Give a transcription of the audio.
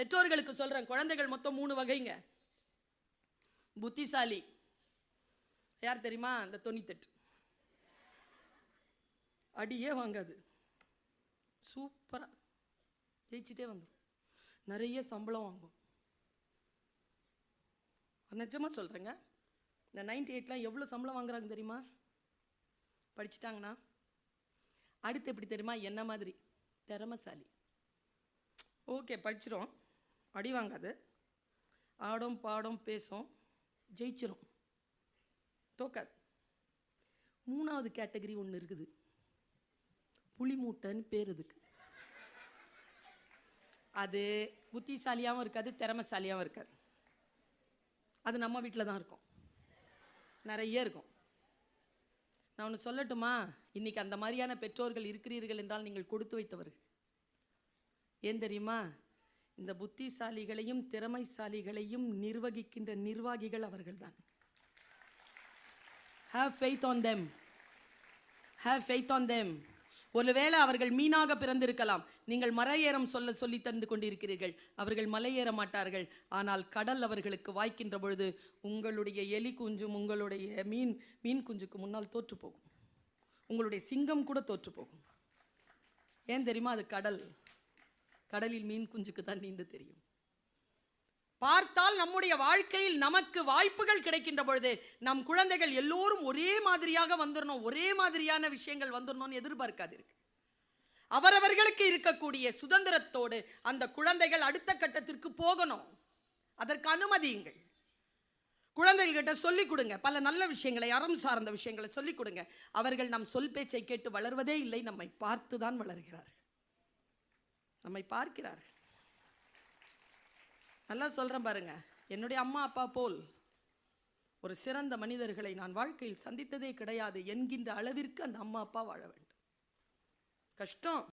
பெற்றோர்களுக்கு சொல்கிறேன் குழந்தைகள் மொத்தம் மூணு வகைங்க. புத்திசாலி. யார் தெரியுமா? இந்த தொண்ணூத்தெட்டு அடியே வாங்காது. சூப்பராக ஜெயிச்சிட்டே வந்துடும் நிறைய சம்பளம் வாங்கும் நிஜமாக சொல்கிறேங்க இந்த நைன்டி எயிட்லாம் எவ்வளோ சம்பளம் வாங்குறாங்க தெரியுமா? படிச்சுட்டாங்கண்ணா அடுத்து எப்படி தெரியுமா? என்ன மாதிரி? திறமசாலி. ஓகே படிச்சிடும் அடி வாங்காது. ஆடும் பாடும் பேசும் ஜெயிச்சிரும். தோக்காது. மூணாவது கேட்டகரி ஒன்று இருக்குது. புலி மூட்டைன்னு பேர் இதுக்கு அது புத்திசாலியாகவும் இருக்காது திறமைசாலியாகவும் இருக்காது. அது நம்ம வீட்டில் தான் இருக்கும். நிறைய இருக்கும். நான் ஒன்று சொல்லட்டுமா? இன்னைக்கு அந்த மாதிரியான பெற்றோர்கள் இருக்கிறீர்கள் என்றால் நீங்கள் கொடுத்து வைத்தவர்கள். ஏன் தெரியுமா? இந்த புத்திசாலிகளையும் திறமைசாலிகளையும் நிர்வகிக்கின்ற நிர்வாகிகள் அவர்கள்தான். தான் faith on them have faith on them ஒருவேளை அவர்கள் மீனாக பிறந்திருக்கலாம். நீங்கள் மலையேறம் சொல்ல சொல்லி தந்து கொண்டிருக்கிறீர்கள். அவர்கள் மலையேற மாட்டார்கள். ஆனால் கடல் அவர்களுக்கு வாய்க்கின்ற பொழுது உங்களுடைய எலி குஞ்சும் உங்களுடைய மீன் மீன் குஞ்சுக்கு முன்னால் தோற்று போகும் உங்களுடைய சிங்கம் கூட தோற்று போகும் ஏன் தெரியுமா? அது கடல். கடலில் மீன் குஞ்சுக்கு தான் நீந்த தெரியும். பார்த்தால் நம்முடைய வாழ்க்கையில் நமக்கு வாய்ப்புகள் கிடைக்கின்ற பொழுது நம் குழந்தைகள் எல்லோரும் ஒரே மாதிரியாக வந்துடணும் ஒரே மாதிரியான விஷயங்கள் வந்துடணும்னு எதிர்பார்க்காதீர்கள். அவரவர்களுக்கு இருக்கக்கூடிய சுதந்திரத்தோடு அந்த குழந்தைகள் அடுத்த கட்டத்திற்கு போகணும். அதற்கு அனுமதியுங்கள். குழந்தைகள்கிட்ட சொல்லிக் கொடுங்க. பல நல்ல விஷயங்களை அறம் சார்ந்த விஷயங்களை சொல்லிக் கொடுங்க. அவர்கள் நம் சொல் பேச்சை கேட்டு வளர்வதே இல்லை நம்மை பார்த்து தான் வளர்கிறார்கள். நம்மை பார்க்கிறார்கள். நல்லா சொல்றேன் பாருங்க. என்னுடைய அம்மா அப்பா போல் ஒரு சிறந்த மனிதர்களை நான் வாழ்க்கையில் சந்தித்ததே கிடையாது என்கின்ற அளவிற்கு அந்த அம்மா அப்பா வாழ வேண்டும். கஷ்டம்.